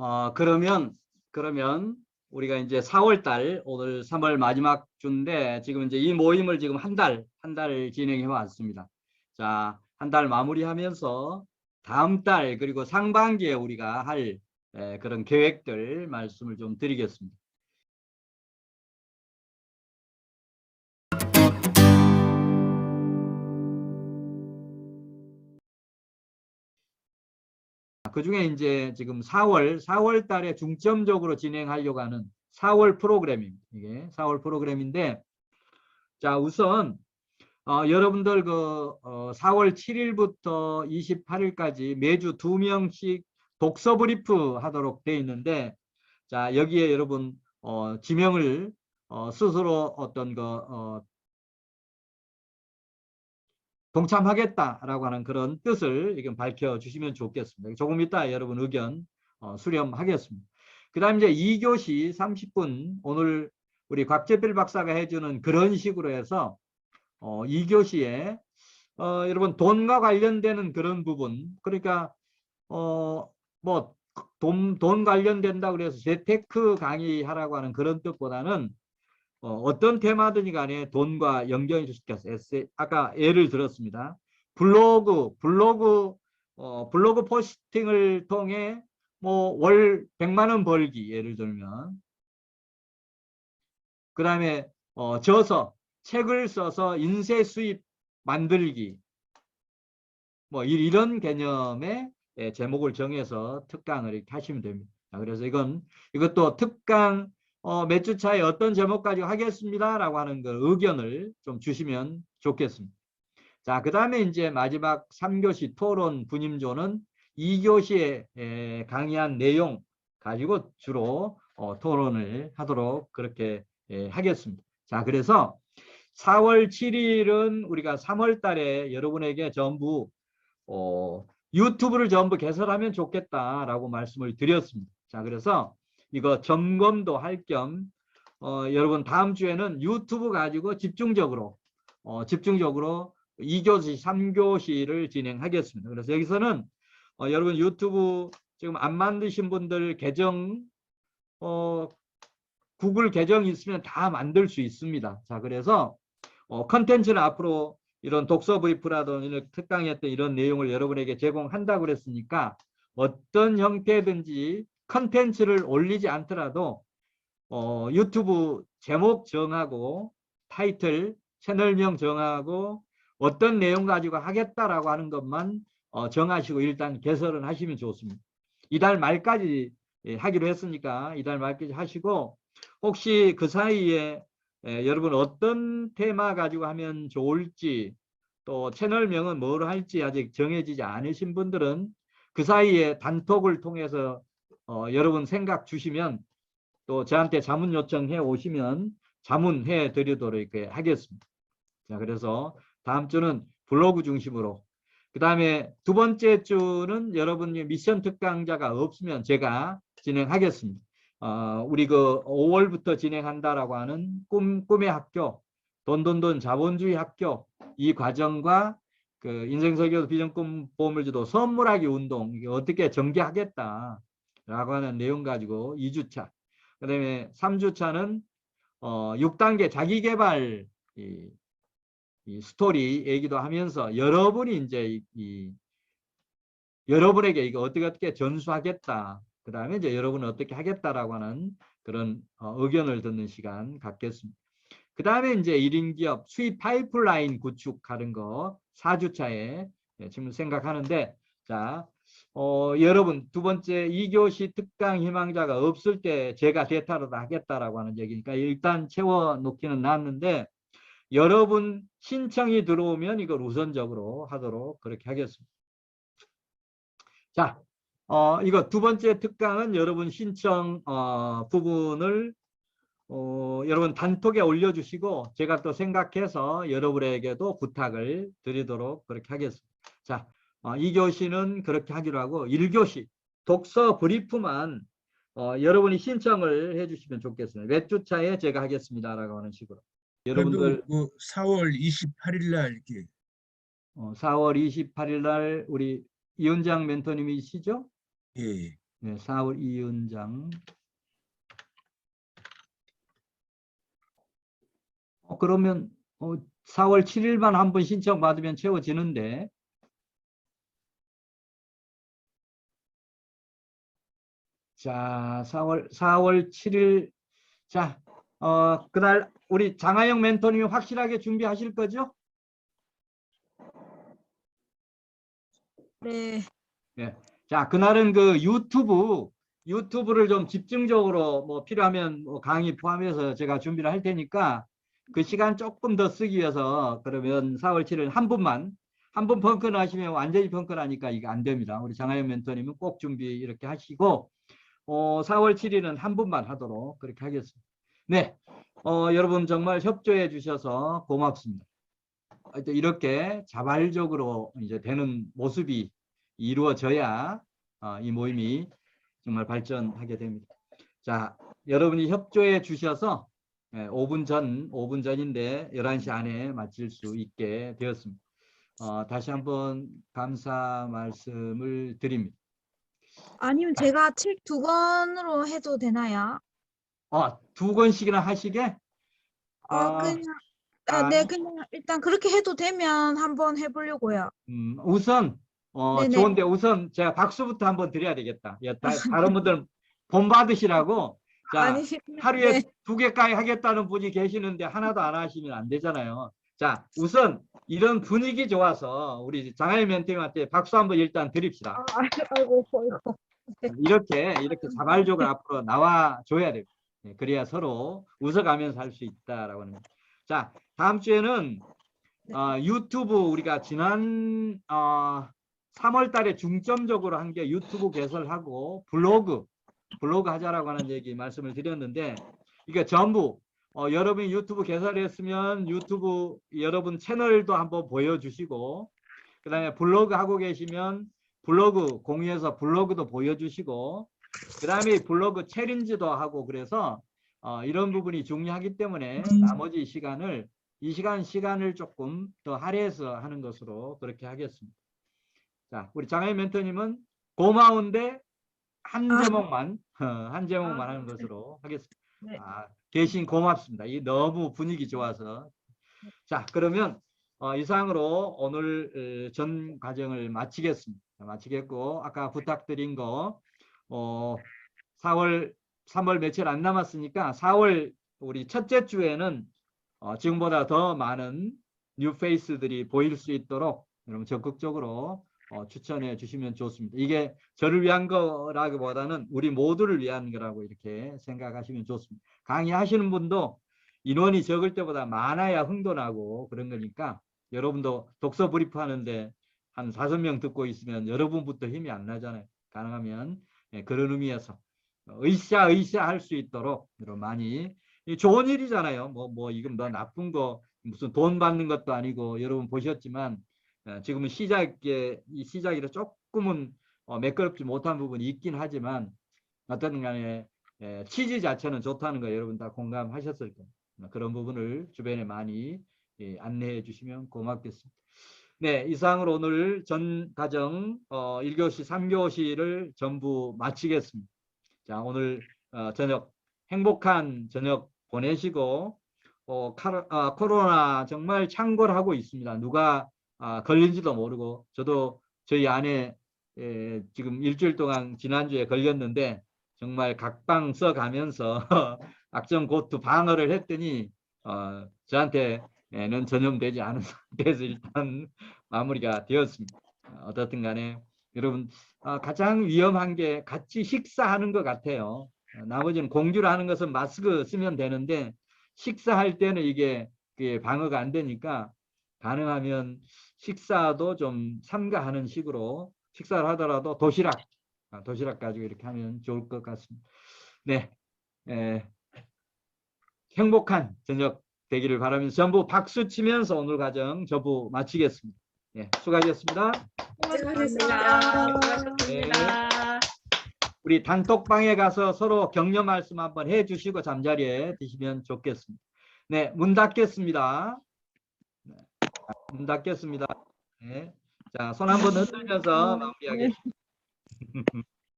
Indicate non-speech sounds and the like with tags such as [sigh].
어, 그러면, 그러면 우리가 이제 4월 달, 오늘 3월 마지막 주인데 지금 이제 이 모임을 지금 한 달, 한 달 진행해 왔습니다. 자, 한 달 마무리하면서 다음 달 그리고 상반기에 우리가 할 에, 그런 계획들 말씀을 좀 드리겠습니다. 그 중에 이제 지금 4월, 4월 달에 중점적으로 진행하려고 하는 4월 프로그램입니다. 이게 4월 프로그램인데, 자, 우선, 어, 여러분들 그, 어, 4월 7일부터 28일까지 매주 두 명씩 독서 브리프 하도록 돼 있는데, 자, 여기에 여러분, 어, 지명을 어, 스스로 어떤 그, 어, 동참하겠다라고 하는 그런 뜻을 지금 밝혀주시면 좋겠습니다. 조금 이따 여러분 의견 어, 수렴하겠습니다. 그 다음 이제 2교시 30분 오늘 우리 곽재필 박사가 해주는 그런 식으로 해서 어, 2교시에 어, 여러분 돈과 관련되는 그런 부분 그러니까 어, 뭐 돈, 돈 관련된다 그래서 재테크 강의하라고 하는 그런 뜻보다는 어, 떤 테마든지 간에 돈과 연결 시켜서 에세 아까 예를 들었습니다. 블로그, 블로그, 어, 블로그 포스팅을 통해 뭐 월 100만 원 벌기 예를 들면 그 다음에 어, 저서 책을 써서 인쇄 수입 만들기 뭐 이- 이런 개념의 예, 제목을 정해서 특강을 이렇게 하시면 됩니다. 자, 그래서 이건 이것도 특강 어, 몇 주 차에 어떤 제목 가지고 하겠습니다라고 하는 그 의견을 좀 주시면 좋겠습니다. 자, 그 다음에 이제 마지막 3교시 토론 분임조는 2교시에 에, 강의한 내용 가지고 주로 어, 토론을 하도록 그렇게 에, 하겠습니다. 자, 그래서 4월 7일은 우리가 3월 달에 여러분에게 전부 어, 유튜브를 전부 개설하면 좋겠다라고 말씀을 드렸습니다. 자, 그래서 이거 점검도 할겸 어, 여러분 다음 주에는 유튜브 가지고 집중적으로 어, 집중적으로 2교시, 3교시를 진행하겠습니다. 그래서 여기서는 어, 여러분 유튜브 지금 안 만드신 분들 계정 어, 구글 계정 있으면 다 만들 수 있습니다. 자, 그래서 어, 컨텐츠는 앞으로 이런 독서 브리프라든지 이런 특강했던 이런 내용을 여러분에게 제공한다고 그랬으니까 어떤 형태든지 컨텐츠를 올리지 않더라도 어, 유튜브 제목 정하고 타이틀 채널명 정하고 어떤 내용 가지고 하겠다라고 하는 것만 어, 정하시고 일단 개설은 하시면 좋습니다. 이달 말까지 예, 하기로 했으니까 이달 말까지 하시고 혹시 그 사이에 예, 여러분 어떤 테마 가지고 하면 좋을지 또 채널명은 뭐로 할지 아직 정해지지 않으신 분들은 그 사이에 단톡을 통해서 어, 여러분 생각 주시면 또 저한테 자문 요청해 오시면 자문해 드리도록 하겠습니다. 자, 그래서 다음 주는 블로그 중심으로 그 다음에 두 번째 주는 여러분이 미션 특강자가 없으면 제가 진행하겠습니다. 어, 우리 그 5월부터 진행한다라고 하는 꿈, 꿈의 학교, 돈돈돈 자본주의 학교 이 과정과 그 인생설교 비전꿈 보물주도 선물하기 운동 어떻게 전개하겠다 라고 하는 내용 가지고 2주차 그 다음에 3주차는 어, 6단계 자기개발 이, 이 스토리 얘기도 하면서 여러분이 이제 이, 이 여러분에게 이거 어떻게 어떻게 전수하겠다 그 다음에 이제 여러분은 어떻게 하겠다라고 하는 그런 어, 의견을 듣는 시간 갖겠습니다. 그 다음에 이제 1인 기업 수입 파이프라인 구축하는 거 4주차에 지금 생각하는데 자 어, 여러분 두 번째 2교시 특강 희망자가 없을 때 제가 대타로 하겠다라고 하는 얘기니까 일단 채워 놓기는 놨는데 여러분 신청이 들어오면 이걸 우선적으로 하도록 그렇게 하겠습니다. 자, 어, 이거 두 번째 특강은 여러분 신청 어, 부분을 어, 여러분 단톡에 올려주시고 제가 또 생각해서 여러분에게도 부탁을 드리도록 그렇게 하겠습니다. 자, 어, 2교시는 그렇게 하기로 하고 1교시 독서 브리프만 어, 여러분이 신청을 해주시면 좋겠습니다. 몇 주차에 제가 하겠습니다라고 하는 식으로. 여러분들 그 4월 28일 날 이렇게 어, 4월 28일 날 우리 이은장 멘토님이시죠? 예. 네, 4월 이은장. 어, 그러면 어, 4월 7일만 한 번 신청 받으면 채워지는데. 자, 4월 4월 7일 자, 어, 그날 우리 장하영 멘토님이 확실하게 준비하실 거죠? 네. 자, 그날은 그 유튜브, 유튜브를 좀 집중적으로 뭐 필요하면 뭐 강의 포함해서 제가 준비를 할 테니까 그 시간 조금 더 쓰기 위해서 그러면 4월 7일 한 분만, 한 분 펑크를 하시면 완전히 펑크를 하니까 이게 안 됩니다. 우리 장하영 멘토님은 꼭 준비 이렇게 하시고, 어, 4월 7일은 한 분만 하도록 그렇게 하겠습니다. 네. 어, 여러분 정말 협조해 주셔서 고맙습니다. 이렇게 자발적으로 이제 되는 모습이 이루어져야 어, 이 모임이 정말 발전하게 됩니다. 자, 여러분이 협조해 주셔서 예, 5분 전, 5분 전인데 11시 안에 마칠 수 있게 되었습니다. 어, 다시 한번 감사 말씀을 드립니다. 아니면 제가 책 두 권으로 해도 되나요? 어, 두 권씩이나 하시게? 어, 아, 그냥 아. 아, 네, 그냥 일단 그렇게 해도 되면 한번 해보려고요. 음, 우선 어, 네네. 좋은데 우선 제가 박수부터 한번 드려야 되겠다. 예, 다, [laughs] 다른 분들은 본 받으시라고 자, 아니, [laughs] 하루에 네. 두 개까지 하겠다는 분이 계시는데 하나도 안 하시면 안 되잖아요. 자, 우선 이런 분위기 좋아서 우리 장하일 멘토님한테 박수 한번 일단 드립시다. 아, 아이고, 아이고. 이렇게 이렇게 자발적으로 앞으로 나와 줘야 돼요. 예, 그래야 서로 웃어가면서 할 수 있다라고 하는. 자, 다음 주에는 어, 유튜브 우리가 지난 어, 3월 달에 중점적으로 한 게 유튜브 개설하고 블로그 블로그 하자라고 하는 얘기 말씀을 드렸는데 이게 전부 어, 여러분이 유튜브 개설했으면 유튜브 여러분 채널도 한번 보여주시고 그 다음에 블로그 하고 계시면 블로그 공유해서 블로그도 보여주시고 그 다음에 블로그 챌린지도 하고 그래서 어, 이런 부분이 중요하기 때문에 나머지 시간을 이 시간 시간을 조금 더 할애해서 하는 것으로 그렇게 하겠습니다. 자, 우리 장애 멘토님은 고마운데 한 아. 제목만 어, 한 제목만 아, 하는 것으로 하겠습니다. 네. 아, 대신 고맙습니다. 이 너무 분위기 좋아서. 자, 그러면 어, 이상으로 오늘 어, 전 과정을 마치겠습니다. 마치겠고 아까 부탁드린 거 어, 4월 3월 며칠 안 남았으니까 4월 우리 첫째 주에는 어, 지금보다 더 많은 뉴 페이스들이 보일 수 있도록 여러분 적극적으로 어, 추천해 주시면 좋습니다. 이게 저를 위한 거라기보다는 우리 모두를 위한 거라고 이렇게 생각하시면 좋습니다. 강의하시는 분도 인원이 적을 때보다 많아야 흥도 나고 그런 거니까 여러분도 독서 브리프 하는데 한 다섯 명 듣고 있으면 여러분부터 힘이 안 나잖아요. 가능하면 예, 그런 의미에서 의샤 할수 있도록 많이 이 좋은 일이잖아요. 뭐뭐 이건 뭐 나쁜 거 무슨 돈 받는 것도 아니고 여러분 보셨지만 어, 지금은 시작에 이 시작이라 조금은 어, 매끄럽지 못한 부분이 있긴 하지만 어떤 간에 예, 취지 자체는 좋다는 거 여러분 다 공감하셨을 겁니다. 그런 부분을 주변에 많이 예, 안내해 주시면 고맙겠습니다. 네, 이상으로 오늘 전 과정 어, 1교시, 3교시를 전부 마치겠습니다. 자, 오늘 어, 저녁 행복한 저녁 보내시고 어, 카로, 아, 코로나 정말 창궐하고 있습니다. 누가 아, 걸린지도 모르고 저도 저희 아내 에, 지금 일주일 동안 지난주에 걸렸는데 정말 각방 써가면서 [laughs] 악정 고투 방어를 했더니 어, 저한테는 전염되지 않은 [laughs] 상태에서 일단 마무리가 되었습니다. 어, 어떻든 간에 여러분 아, 가장 위험한 게 같이 식사하는 것 같아요. 어, 나머지는 공주를 하는 것은 마스크 쓰면 되는데 식사할 때는 이게 방어가 안 되니까 가능하면 식사도 좀 삼가하는 식으로 식사를 하더라도 도시락 아, 도시락 가지고 이렇게 하면 좋을 것 같습니다. 네, 에, 행복한 저녁 되기를 바라면서 전부 박수 치면서 오늘 과정 전부 마치겠습니다. 예, 수고하셨습니다. 수고하셨습니다. 수고하셨습니다. 우리 단톡방에 가서 서로 격려 말씀 한번 해주시고 잠자리에 드시면 좋겠습니다. 네, 문 닫겠습니다. 네, 문 닫겠습니다. 네. 자, 손 한번 흔들면서 마무리하겠습니다. [laughs]